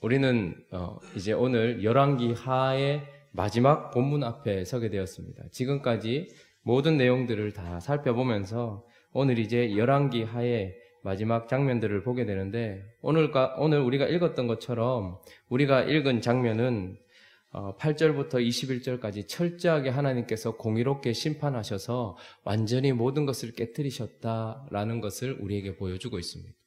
우리는 어, 이제 오늘 열왕기 하의 마지막 본문 앞에 서게 되었습니다. 지금까지 모든 내용들을 다 살펴보면서 오늘 이제 열왕기 하의 마지막 장면들을 보게 되는데 오늘가 오늘 우리가 읽었던 것처럼 우리가 읽은 장면은 8절부터 어, 21절까지 철저하게 하나님께서 공의롭게 심판하셔서 완전히 모든 것을 깨뜨리셨다라는 것을 우리에게 보여주고 있습니다.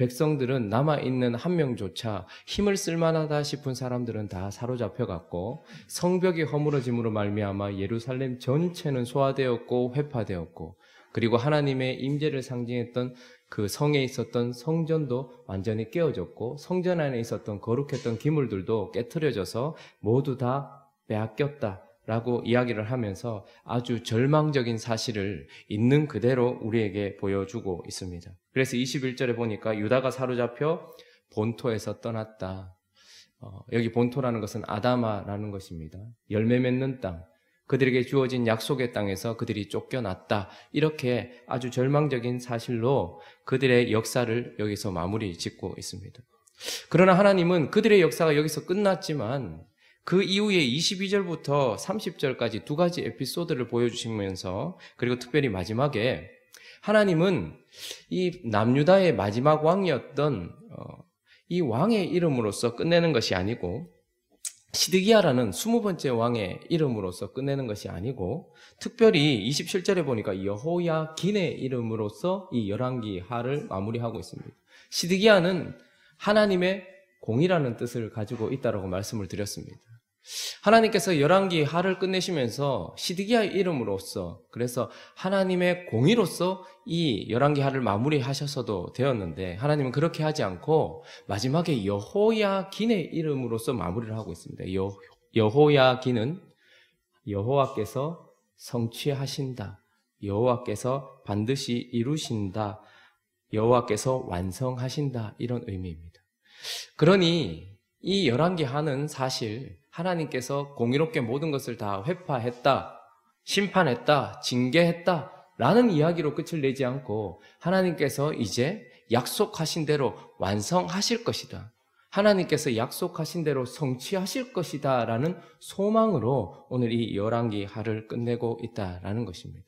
백성들은 남아있는 한 명조차 힘을 쓸만하다 싶은 사람들은 다 사로잡혀 갔고 성벽이 허물어짐으로 말미암아 예루살렘 전체는 소화되었고 회파되었고 그리고 하나님의 임재를 상징했던 그 성에 있었던 성전도 완전히 깨어졌고 성전 안에 있었던 거룩했던 기물들도 깨트려져서 모두 다 빼앗겼다. 라고 이야기를 하면서 아주 절망적인 사실을 있는 그대로 우리에게 보여주고 있습니다. 그래서 21절에 보니까 유다가 사로잡혀 본토에서 떠났다. 어, 여기 본토라는 것은 아다마라는 것입니다. 열매 맺는 땅. 그들에게 주어진 약속의 땅에서 그들이 쫓겨났다. 이렇게 아주 절망적인 사실로 그들의 역사를 여기서 마무리 짓고 있습니다. 그러나 하나님은 그들의 역사가 여기서 끝났지만 그 이후에 22절부터 30절까지 두 가지 에피소드를 보여주시면서 그리고 특별히 마지막에 하나님은 이 남유다의 마지막 왕이었던 어, 이 왕의 이름으로서 끝내는 것이 아니고 시드기야라는 스무 번째 왕의 이름으로서 끝내는 것이 아니고 특별히 27절에 보니까 여호야 긴의 이름으로서 이 열왕기 하를 마무리하고 있습니다. 시드기야는 하나님의 공이라는 뜻을 가지고 있다라고 말씀을 드렸습니다. 하나님께서 열왕기 하를 끝내시면서 시드기야 이름으로써 그래서 하나님의 공의로서 이 열왕기 하를 마무리하셔서도 되었는데 하나님은 그렇게 하지 않고 마지막에 여호야 긴의 이름으로써 마무리를 하고 있습니다. 여, 여호야 긴은 여호와께서 성취하신다. 여호와께서 반드시 이루신다. 여호와께서 완성하신다. 이런 의미입니다. 그러니 이 열왕기 하는 사실 하나님께서 공의롭게 모든 것을 다 회파했다, 심판했다, 징계했다, 라는 이야기로 끝을 내지 않고 하나님께서 이제 약속하신 대로 완성하실 것이다. 하나님께서 약속하신 대로 성취하실 것이다. 라는 소망으로 오늘 이 열왕기 하를 끝내고 있다라는 것입니다.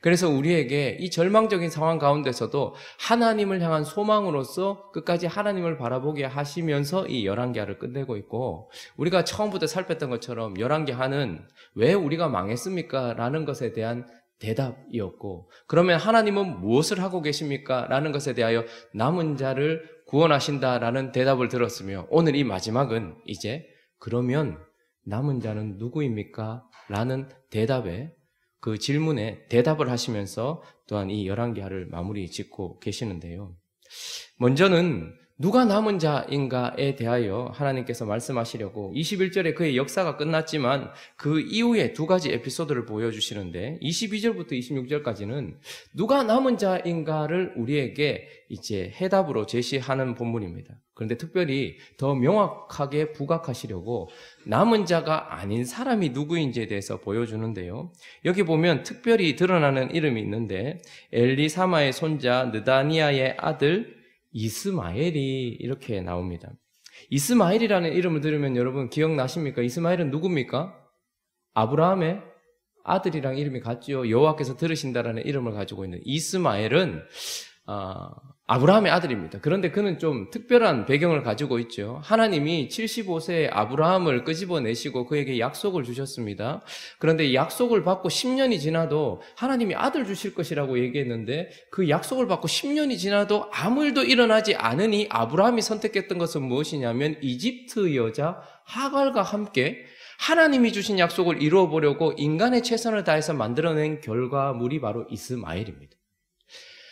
그래서 우리에게 이 절망적인 상황 가운데서도 하나님을 향한 소망으로서 끝까지 하나님을 바라보게 하시면서 이 열왕기하를 끝내고 있고 우리가 처음부터 살폈던 것처럼 열왕기하는 왜 우리가 망했습니까? 라는 것에 대한 대답이었고 그러면 하나님은 무엇을 하고 계십니까? 라는 것에 대하여 남은 자를 구원하신다라는 대답을 들었으며 오늘 이 마지막은 이제 그러면 남은 자는 누구입니까? 라는 대답에 그 질문에 대답을 하시면서 또한 이 열왕기하를 마무리 짓고 계시는데요. 먼저는 누가 남은 자인가에 대하여 하나님께서 말씀하시려고 21절에 그의 역사가 끝났지만 그 이후에 두 가지 에피소드를 보여주시는데 22절부터 26절까지는 누가 남은 자인가를 우리에게 이제 해답으로 제시하는 본문입니다. 그런데 특별히 더 명확하게 부각하시려고 남은 자가 아닌 사람이 누구인지에 대해서 보여주는데요. 여기 보면 특별히 드러나는 이름이 있는데 엘리사마의 손자 느다니아의 아들 이스마엘이 이렇게 나옵니다. 이스마엘이라는 이름을 들으면 여러분 기억나십니까? 이스마엘은 누굽니까? 아브라함의 아들이랑 이름이 같지요. 여호와께서 들으신다라는 이름을 가지고 있는 이스마엘은 어, 아브라함의 아들입니다. 그런데 그는 좀 특별한 배경을 가지고 있죠. 하나님이 75세에 아브라함을 끄집어내시고 그에게 약속을 주셨습니다. 그런데 약속을 받고 10년이 지나도 하나님이 아들 주실 것이라고 얘기했는데 그 약속을 받고 10년이 지나도 아무 일도 일어나지 않으니 아브라함이 선택했던 것은 무엇이냐면 이집트 여자 하갈과 함께 하나님이 주신 약속을 이루어 보려고 인간의 최선을 다해서 만들어낸 결과물이 바로 이스마엘입니다.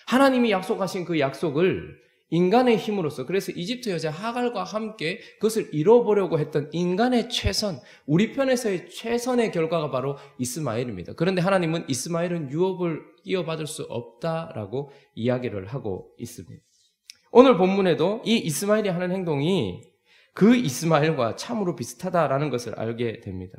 하나님이 약속하신 그 약속을 인간의 힘으로서 그래서 이집트 여자 하갈과 함께 그것을 이뤄보려고 했던 인간의 최선, 우리 편에서의 최선의 결과가 바로 이스마엘입니다. 그런데 하나님은 이스마엘은 유업을 이어받을 수 없다라고 이야기를 하고 있습니다. 오늘 본문에도 이 이스마엘이 하는 행동이 그 이스마엘과 참으로 비슷하다라는 것을 알게 됩니다.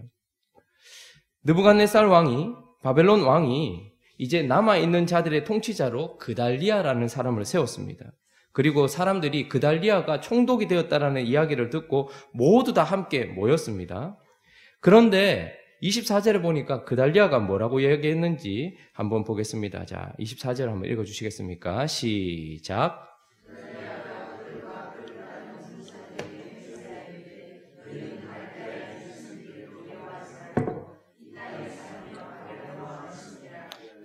느부갓네살 왕이 바벨론 왕이 이제 남아있는 자들의 통치자로 그달리아라는 사람을 세웠습니다. 그리고 사람들이 그달리아가 총독이 되었다라는 이야기를 듣고 모두 다 함께 모였습니다. 그런데 24절에 보니까 그달리아가 뭐라고 얘기했는지 한번 보겠습니다. 자, 24절 한번 읽어 주시겠습니까? 시작.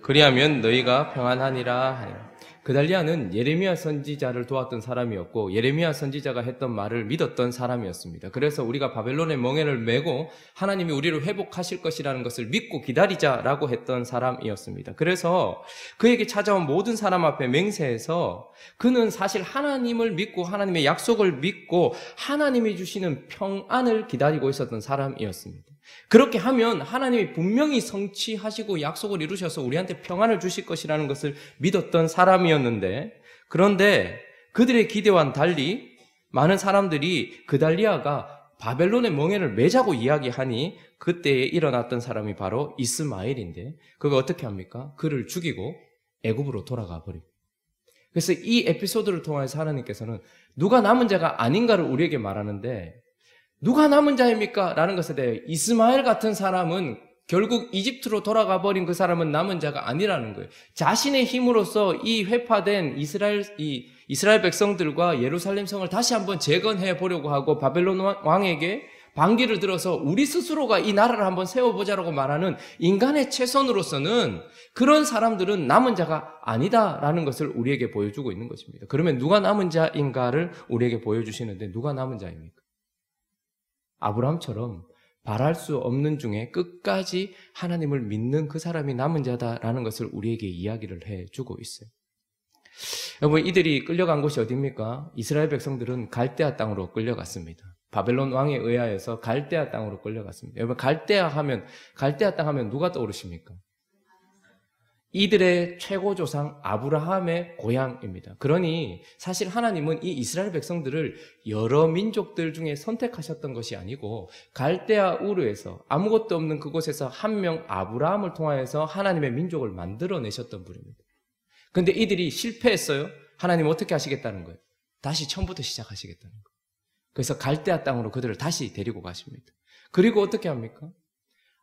그리하면 너희가 평안하니라 하니 그달리아는 예레미야 선지자를 도왔던 사람이었고 예레미야 선지자가 했던 말을 믿었던 사람이었습니다. 그래서 우리가 바벨론의 멍에를 메고 하나님이 우리를 회복하실 것이라는 것을 믿고 기다리자라고 했던 사람이었습니다. 그래서 그에게 찾아온 모든 사람 앞에 맹세해서 그는 사실 하나님을 믿고 하나님의 약속을 믿고 하나님이 주시는 평안을 기다리고 있었던 사람이었습니다. 그렇게 하면 하나님이 분명히 성취하시고 약속을 이루셔서 우리한테 평안을 주실 것이라는 것을 믿었던 사람이었는데 그런데 그들의 기대와는 달리 많은 사람들이 그달리아가 바벨론의 멍에를 매자고 이야기하니 그때에 일어났던 사람이 바로 이스마엘인데 그가 어떻게 합니까? 그를 죽이고 애굽으로 돌아가 버립니다. 그래서 이 에피소드를 통해서 하나님께서는 누가 남은 자가 아닌가를 우리에게 말하는데 누가 남은 자입니까? 라는 것에 대해 이스마엘 같은 사람은 결국 이집트로 돌아가 버린 그 사람은 남은 자가 아니라는 거예요. 자신의 힘으로써 이 회파된 이스라엘 이 이스라엘 백성들과 예루살렘 성을 다시 한번 재건해 보려고 하고 바벨론 왕에게 반기를 들어서 우리 스스로가 이 나라를 한번 세워보자라고 말하는 인간의 최선으로서는 그런 사람들은 남은 자가 아니다라는 것을 우리에게 보여주고 있는 것입니다. 그러면 누가 남은 자인가를 우리에게 보여주시는데 누가 남은 자입니까? 아브라함처럼 바랄 수 없는 중에 끝까지 하나님을 믿는 그 사람이 남은 자다라는 것을 우리에게 이야기를 해주고 있어요. 여러분, 이들이 끌려간 곳이 어디입니까? 이스라엘 백성들은 갈대아 땅으로 끌려갔습니다. 바벨론 왕에 의하여서 갈대아 땅으로 끌려갔습니다. 여러분, 갈대아 하면, 갈대아 땅 하면 누가 떠오르십니까? 이들의 최고 조상 아브라함의 고향입니다. 그러니 사실 하나님은 이 이스라엘 백성들을 여러 민족들 중에 선택하셨던 것이 아니고 갈대아 우르에서 아무것도 없는 그곳에서 한 명 아브라함을 통하여서 하나님의 민족을 만들어내셨던 분입니다. 근데 이들이 실패했어요. 하나님 어떻게 하시겠다는 거예요? 다시 처음부터 시작하시겠다는 거예요. 그래서 갈대아 땅으로 그들을 다시 데리고 가십니다. 그리고 어떻게 합니까?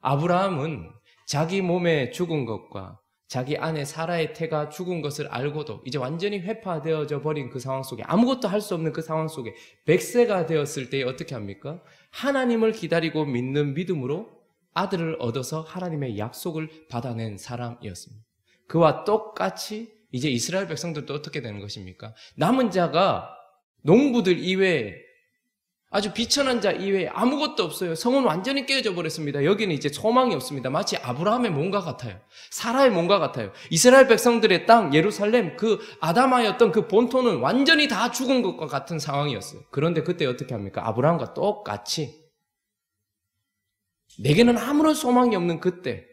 아브라함은 자기 몸에 죽은 것과 자기 아내 사라의 태가 죽은 것을 알고도 이제 완전히 회파되어져 버린 그 상황 속에 아무것도 할 수 없는 그 상황 속에 백세가 되었을 때 어떻게 합니까? 하나님을 기다리고 믿는 믿음으로 아들을 얻어서 하나님의 약속을 받아낸 사람이었습니다. 그와 똑같이 이제 이스라엘 백성들도 어떻게 되는 것입니까? 남은 자가 농부들 이외에 아주 비천한 자 이외에 아무것도 없어요. 성은 완전히 깨어져 버렸습니다. 여기는 이제 소망이 없습니다. 마치 아브라함의 몸과 같아요. 사라의 몸과 같아요. 이스라엘 백성들의 땅 예루살렘 그 아담하였던 그 본토는 완전히 다 죽은 것과 같은 상황이었어요. 그런데 그때 어떻게 합니까? 아브라함과 똑같이 내게는 아무런 소망이 없는 그때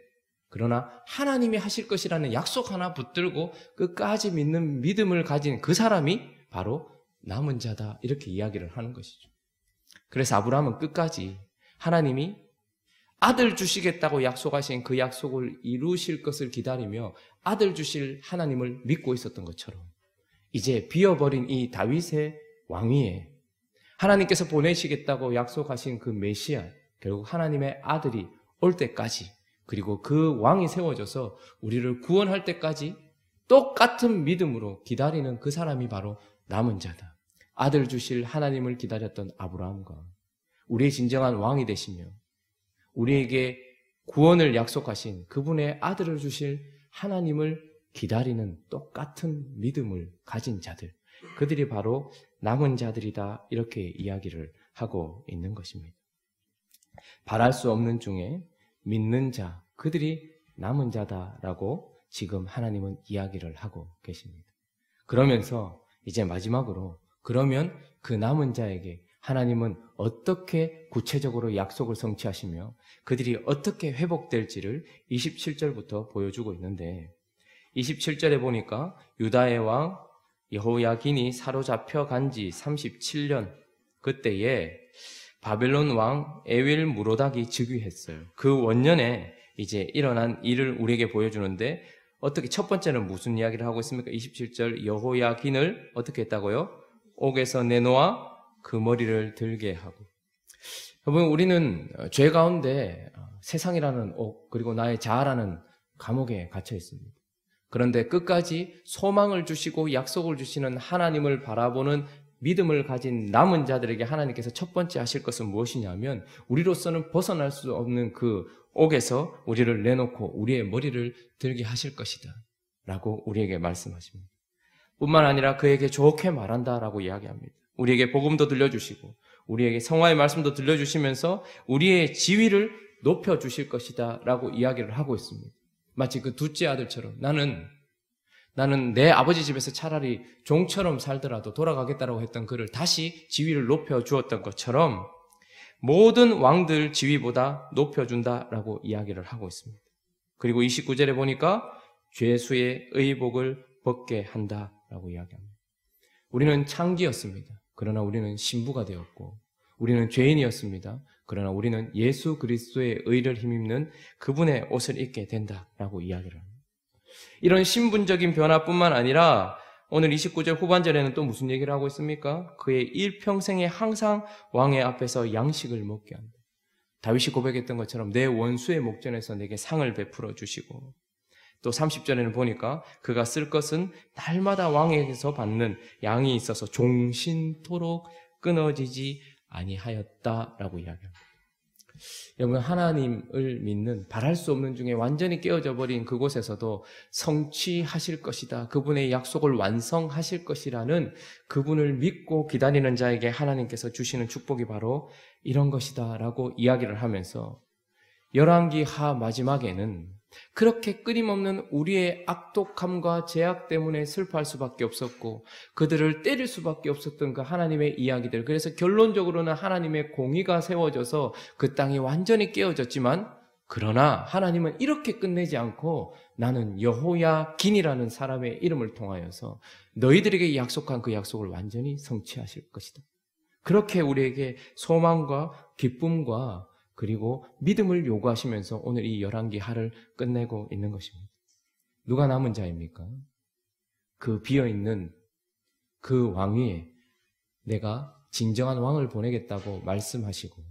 그러나 하나님이 하실 것이라는 약속 하나 붙들고 끝까지 믿는 믿음을 가진 그 사람이 바로 남은 자다 이렇게 이야기를 하는 것이죠. 그래서 아브라함은 끝까지 하나님이 아들 주시겠다고 약속하신 그 약속을 이루실 것을 기다리며 아들 주실 하나님을 믿고 있었던 것처럼 이제 비어버린 이 다윗의 왕위에 하나님께서 보내시겠다고 약속하신 그 메시아 결국 하나님의 아들이 올 때까지 그리고 그 왕이 세워져서 우리를 구원할 때까지 똑같은 믿음으로 기다리는 그 사람이 바로 남은 자다. 아들 주실 하나님을 기다렸던 아브라함과 우리의 진정한 왕이 되시며 우리에게 구원을 약속하신 그분의 아들을 주실 하나님을 기다리는 똑같은 믿음을 가진 자들, 그들이 바로 남은 자들이다. 이렇게 이야기를 하고 있는 것입니다. 바랄 수 없는 중에 믿는 자, 그들이 남은 자다라고 지금 하나님은 이야기를 하고 계십니다. 그러면서 이제 마지막으로 그러면 그 남은 자에게 하나님은 어떻게 구체적으로 약속을 성취하시며 그들이 어떻게 회복될지를 27절부터 보여주고 있는데 27절에 보니까 유다의 왕 여호야긴이 사로잡혀 간 지 37년 그때에 바벨론 왕 에윌 무로닥이 즉위했어요. 그 원년에 이제 일어난 일을 우리에게 보여주는데 어떻게 첫 번째는 무슨 이야기를 하고 있습니까? 27절 여호야긴을 어떻게 했다고요? 옥에서 내놓아 그 머리를 들게 하고. 여러분 우리는 죄 가운데 세상이라는 옥 그리고 나의 자아라는 감옥에 갇혀 있습니다. 그런데 끝까지 소망을 주시고 약속을 주시는 하나님을 바라보는 믿음을 가진 남은 자들에게 하나님께서 첫 번째 하실 것은 무엇이냐면 우리로서는 벗어날 수 없는 그 옥에서 우리를 내놓고 우리의 머리를 들게 하실 것이다. 라고 우리에게 말씀하십니다. 뿐만 아니라 그에게 좋게 말한다라고 이야기합니다. 우리에게 복음도 들려주시고 우리에게 성화의 말씀도 들려주시면서 우리의 지위를 높여 주실 것이다 라고 이야기를 하고 있습니다. 마치 그 둘째 아들처럼 나는 나는 내 아버지 집에서 차라리 종처럼 살더라도 돌아가겠다라고 했던 그를 다시 지위를 높여 주었던 것처럼 모든 왕들 지위보다 높여준다라고 이야기를 하고 있습니다. 그리고 29절에 보니까 죄수의 의복을 벗게 한다 라고 이야기합니다. 우리는 창기였습니다. 그러나 우리는 신부가 되었고, 우리는 죄인이었습니다. 그러나 우리는 예수 그리스도의 의를 힘입는 그분의 옷을 입게 된다라고 이야기를 합니다. 이런 신분적인 변화뿐만 아니라 오늘 29절 후반절에는 또 무슨 얘기를 하고 있습니까? 그의 일평생에 항상 왕의 앞에서 양식을 먹게 한다. 다윗이 고백했던 것처럼 내 원수의 목전에서 내게 상을 베풀어 주시고 또 30절에는 보니까 그가 쓸 것은 날마다 왕에게서 받는 양이 있어서 종신토록 끊어지지 아니하였다라고 이야기합니다. 여러분 하나님을 믿는 바랄 수 없는 중에 완전히 깨어져 버린 그곳에서도 성취하실 것이다. 그분의 약속을 완성하실 것이라는 그분을 믿고 기다리는 자에게 하나님께서 주시는 축복이 바로 이런 것이다라고 이야기를 하면서 열왕기 하 마지막에는 그렇게 끊임없는 우리의 악독함과 제약 때문에 슬퍼할 수밖에 없었고 그들을 때릴 수밖에 없었던 그 하나님의 이야기들. 그래서 결론적으로는 하나님의 공의가 세워져서 그 땅이 완전히 깨어졌지만 그러나 하나님은 이렇게 끝내지 않고 나는 여호야 긴이라는 사람의 이름을 통하여서 너희들에게 약속한 그 약속을 완전히 성취하실 것이다. 그렇게 우리에게 소망과 기쁨과 그리고 믿음을 요구하시면서 오늘 이 열한기 하를 끝내고 있는 것입니다. 누가 남은 자입니까? 그 비어있는 그 왕위에 내가 진정한 왕을 보내겠다고 말씀하시고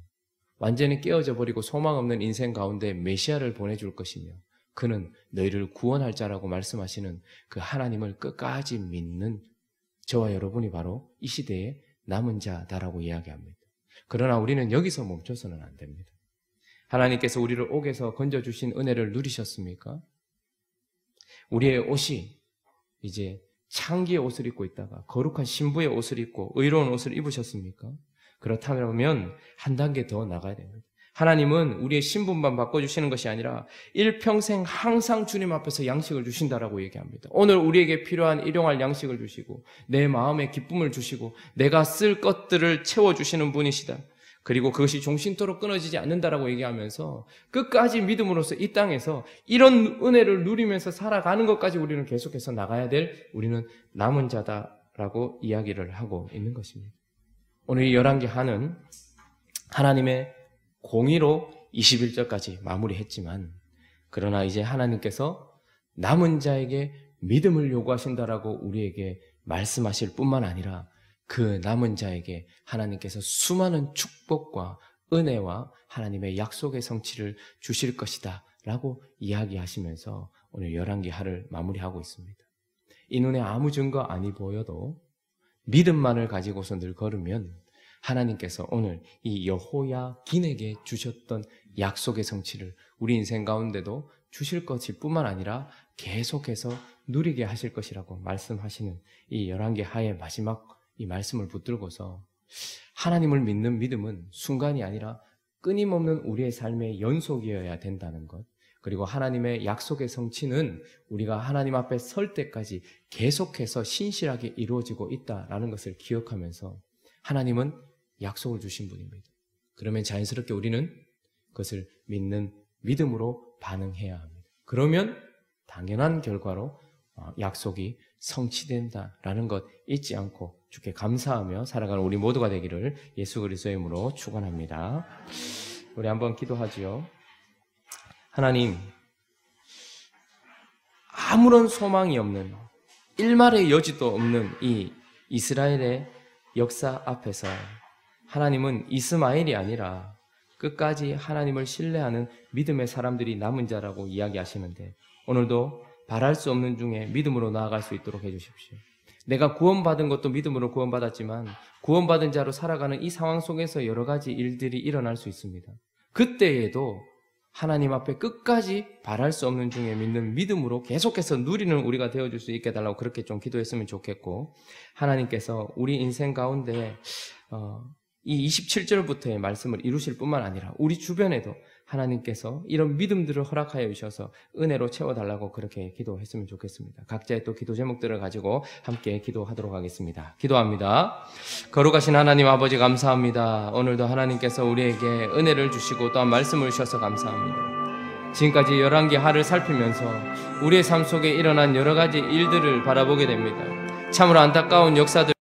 완전히 깨어져 버리고 소망 없는 인생 가운데 메시아를 보내줄 것이며 그는 너희를 구원할 자라고 말씀하시는 그 하나님을 끝까지 믿는 저와 여러분이 바로 이 시대의 남은 자다라고 이야기합니다. 그러나 우리는 여기서 멈춰서는 안 됩니다. 하나님께서 우리를 옥에서 건져주신 은혜를 누리셨습니까? 우리의 옷이 이제 창기의 옷을 입고 있다가 거룩한 신부의 옷을 입고 의로운 옷을 입으셨습니까? 그렇다면 한 단계 더 나가야 됩니다. 하나님은 우리의 신분만 바꿔주시는 것이 아니라 일평생 항상 주님 앞에서 양식을 주신다라고 얘기합니다. 오늘 우리에게 필요한 일용할 양식을 주시고 내 마음에 기쁨을 주시고 내가 쓸 것들을 채워주시는 분이시다. 그리고 그것이 종신토록 끊어지지 않는다라고 얘기하면서 끝까지 믿음으로써 이 땅에서 이런 은혜를 누리면서 살아가는 것까지 우리는 계속해서 나가야 될 우리는 남은 자다라고 이야기를 하고 있는 것입니다. 오늘 이 열한 개 하는 하나님의 공의로 21절까지 마무리했지만 그러나 이제 하나님께서 남은 자에게 믿음을 요구하신다라고 우리에게 말씀하실 뿐만 아니라 그 남은 자에게 하나님께서 수많은 축복과 은혜와 하나님의 약속의 성취를 주실 것이다. 라고 이야기하시면서 오늘 11개 하를 마무리하고 있습니다. 이 눈에 아무 증거 아니 보여도 믿음만을 가지고서 늘 걸으면 하나님께서 오늘 이 여호야 긴에게 주셨던 약속의 성취를 우리 인생 가운데도 주실 것일 뿐만 아니라 계속해서 누리게 하실 것이라고 말씀하시는 이 11개 하의 마지막 이 말씀을 붙들고서 하나님을 믿는 믿음은 순간이 아니라 끊임없는 우리의 삶의 연속이어야 된다는 것. 그리고 하나님의 약속의 성취는 우리가 하나님 앞에 설 때까지 계속해서 신실하게 이루어지고 있다라는 것을 기억하면서 하나님은 약속을 주신 분입니다. 그러면 자연스럽게 우리는 그것을 믿는 믿음으로 반응해야 합니다. 그러면 당연한 결과로 어, 약속이 성취된다라는 것 잊지 않고 주께 감사하며 살아가는 우리 모두가 되기를 예수 그리스도의 이름으로 축원합니다. 우리 한번 기도하지요. 하나님 아무런 소망이 없는 일말의 여지도 없는 이 이스라엘의 역사 앞에서 하나님은 이스마엘이 아니라 끝까지 하나님을 신뢰하는 믿음의 사람들이 남은 자라고 이야기하시는데 오늘도 바랄 수 없는 중에 믿음으로 나아갈 수 있도록 해주십시오. 내가 구원받은 것도 믿음으로 구원받았지만 구원받은 자로 살아가는 이 상황 속에서 여러 가지 일들이 일어날 수 있습니다. 그때에도 하나님 앞에 끝까지 바랄 수 없는 중에 믿는 믿음으로 계속해서 누리는 우리가 되어줄 수 있게 달라고 그렇게 좀 기도했으면 좋겠고 하나님께서 우리 인생 가운데 어, 이 27절부터의 말씀을 이루실 뿐만 아니라 우리 주변에도 하나님께서 이런 믿음들을 허락하여 주셔서 은혜로 채워달라고 그렇게 기도했으면 좋겠습니다. 각자의 또 기도 제목들을 가지고 함께 기도하도록 하겠습니다. 기도합니다. 거룩하신 하나님 아버지 감사합니다. 오늘도 하나님께서 우리에게 은혜를 주시고 또한 말씀을 주셔서 감사합니다. 지금까지 열한 개 하를 살피면서 우리의 삶 속에 일어난 여러 가지 일들을 바라보게 됩니다. 참으로 안타까운 역사들